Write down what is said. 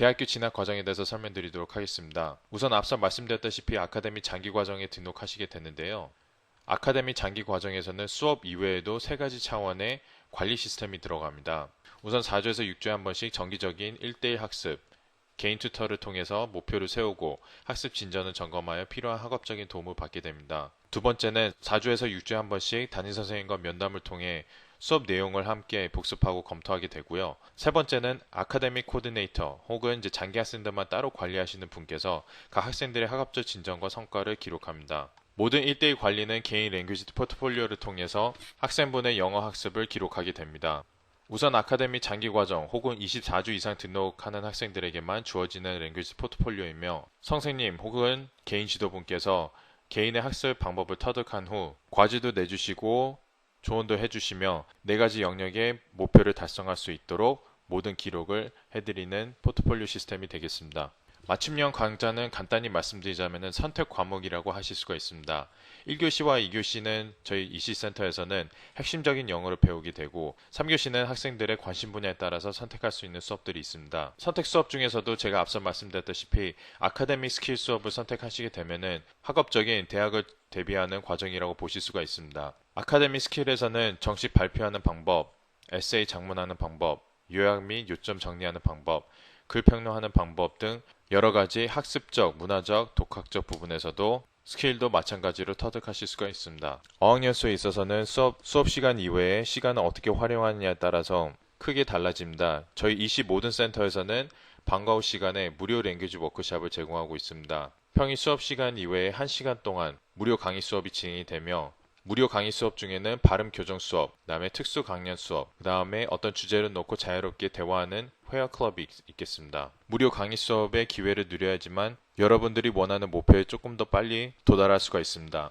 대학교 진학 과정에 대해서 설명드리도록 하겠습니다. 우선 앞서 말씀드렸다시피 아카데미 장기 과정에 등록하시게 되는데요. 아카데미 장기 과정에서는 수업 이외에도 세 가지 차원의 관리 시스템이 들어갑니다. 우선 4주에서 6주에 한 번씩 정기적인 1대1 학습, 개인 튜터를 통해서 목표를 세우고 학습 진전을 점검하여 필요한 학업적인 도움을 받게 됩니다. 두 번째는 4주에서 6주에 한 번씩 담임 선생님과 면담을 통해 수업 내용을 함께 복습하고 검토하게 되고요. 세 번째는 아카데믹 코디네이터 혹은 이제 장기 학생들만 따로 관리하시는 분께서 각 학생들의 학업적 진전과 성과를 기록합니다. 모든 1대1 관리는 개인 랭귀지 포트폴리오를 통해서 학생분의 영어 학습을 기록하게 됩니다. 우선 아카데미 장기 과정 혹은 24주 이상 등록하는 학생들에게만 주어지는 랭귀지 포트폴리오이며 선생님 혹은 개인 지도분께서 개인의 학습 방법을 터득한 후 과제도 내주시고 조언도 해주시며 네 가지 영역의 목표를 달성할 수 있도록 모든 기록을 해드리는 포트폴리오 시스템이 되겠습니다. 맞춤형 강좌는 간단히 말씀드리자면 선택 과목이라고 하실 수가 있습니다. 1교시와 2교시는 저희 이시센터에서는 핵심적인 영어를 배우게 되고 3교시는 학생들의 관심 분야에 따라서 선택할 수 있는 수업들이 있습니다. 선택 수업 중에서도 제가 앞서 말씀드렸다시피 아카데믹 스킬 수업을 선택하시게 되면은 학업적인 대학을 대비하는 과정이라고 보실 수가 있습니다. 아카데믹 스킬에서는 정식 발표하는 방법, 에세이 작문하는 방법, 요약 및 요점 정리하는 방법, 글 평론하는 방법 등 여러 가지 학습적, 문화적, 독학적 부분에서도 스킬도 마찬가지로 터득하실 수가 있습니다. 어학연수에 있어서는 수업, 수업 시간 이외에 시간을 어떻게 활용하느냐에 따라서 크게 달라집니다. 저희 20 모든 센터에서는 방과 후 시간에 무료 랭귀지 워크샵을 제공하고 있습니다. 평일 수업 시간 이외에 1시간 동안 무료 강의 수업이 진행이 되며 무료 강의 수업 중에는 발음 교정 수업, 그다음에 특수 강연 수업, 그다음에 어떤 주제를 놓고 자유롭게 대화하는 회화 클럽이 있, 겠습니다 무료 강의 수업의 기회를 누려야지만 여러분들이 원하는 목표에 조금 더 빨리 도달할 수가 있습니다.